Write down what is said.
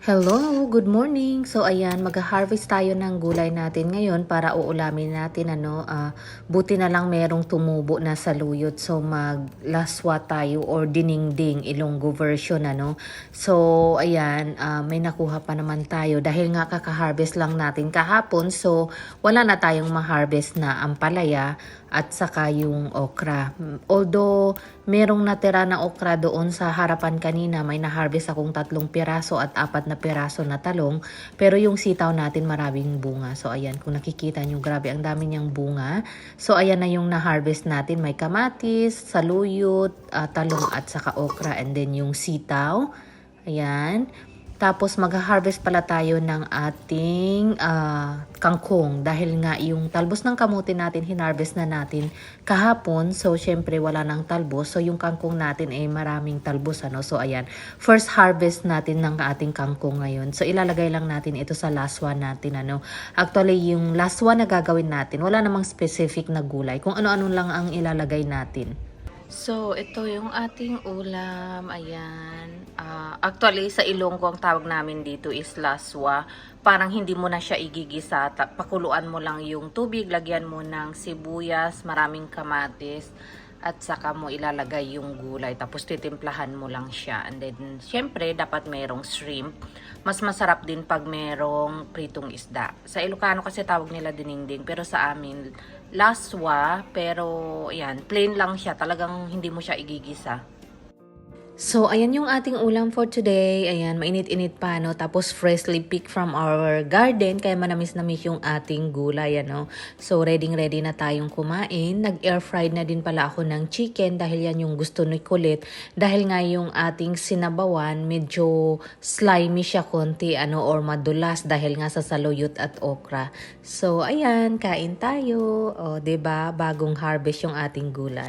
Hello, good morning. So ayan, mag-harvest tayo ng gulay natin ngayon para uulamin natin ano, ah, buti na lang merong tumubo na sa luyot. So maglaswa tayo or diningding Ilonggo version ano. So ayan, ah, may nakuha pa naman tayo dahil nga kaka-harvest lang natin kahapon. So wala na tayong ma-harvest na ampalaya at saka yung okra. Although merong natira na okra doon sa harapan kanina, may na-harvest akong tatlong piraso at apat na piraso na talong. Pero yung sitaw natin maraming bunga. So ayan, kung nakikita nyo, grabe ang dami niyang bunga. So ayan na yung na-harvest natin. May kamatis, saluyot, ah, talong at saka okra. And then yung sitaw. Ayan. Tapos mag-harvest pala tayo ng ating ah, kangkong dahil nga yung talbos ng kamuti natin hinarvest na natin kahapon. So syempre wala nang talbos. So yung kangkong natin ay maraming talbos ano. So ayan, first harvest natin ng ating kangkong ngayon. So ilalagay lang natin ito sa last one natin ano. Actually yung last one na gagawin natin, wala namang specific na gulay. Kung ano-ano lang ang ilalagay natin. So, ito yung ating ulam. Ayan. Ah, actually, sa Ilonggo ang tawag namin dito is laswa. Parang hindi mo na siya igigisa. Pakuluan mo lang yung tubig, lagyan mo ng sibuyas, maraming kamatis, at saka mo ilalagay yung gulay. Tapos titimplahan mo lang siya. And then, syempre, dapat merong shrimp. Mas masarap din pag merong pritong isda. Sa Ilocano kasi tawag nila diningding. Pero sa amin, laswa. Pero, ayan, plain lang siya. Talagang hindi mo siya igigisa. So, ayan yung ating ulam for today. Ayan, mainit-init pa, no? Tapos, freshly picked from our garden. Kaya manamis-namis yung ating gulay, ano? So, ready-ready na tayong kumain. Nag-air fried na din pala ako ng chicken dahil yan yung gusto ni Kulit. Dahil nga yung ating sinabawan, medyo slimy siya konti, ano? Or madulas dahil nga sa saluyot at okra. So, ayan, kain tayo. O, ba Bagong harvest yung ating gulay.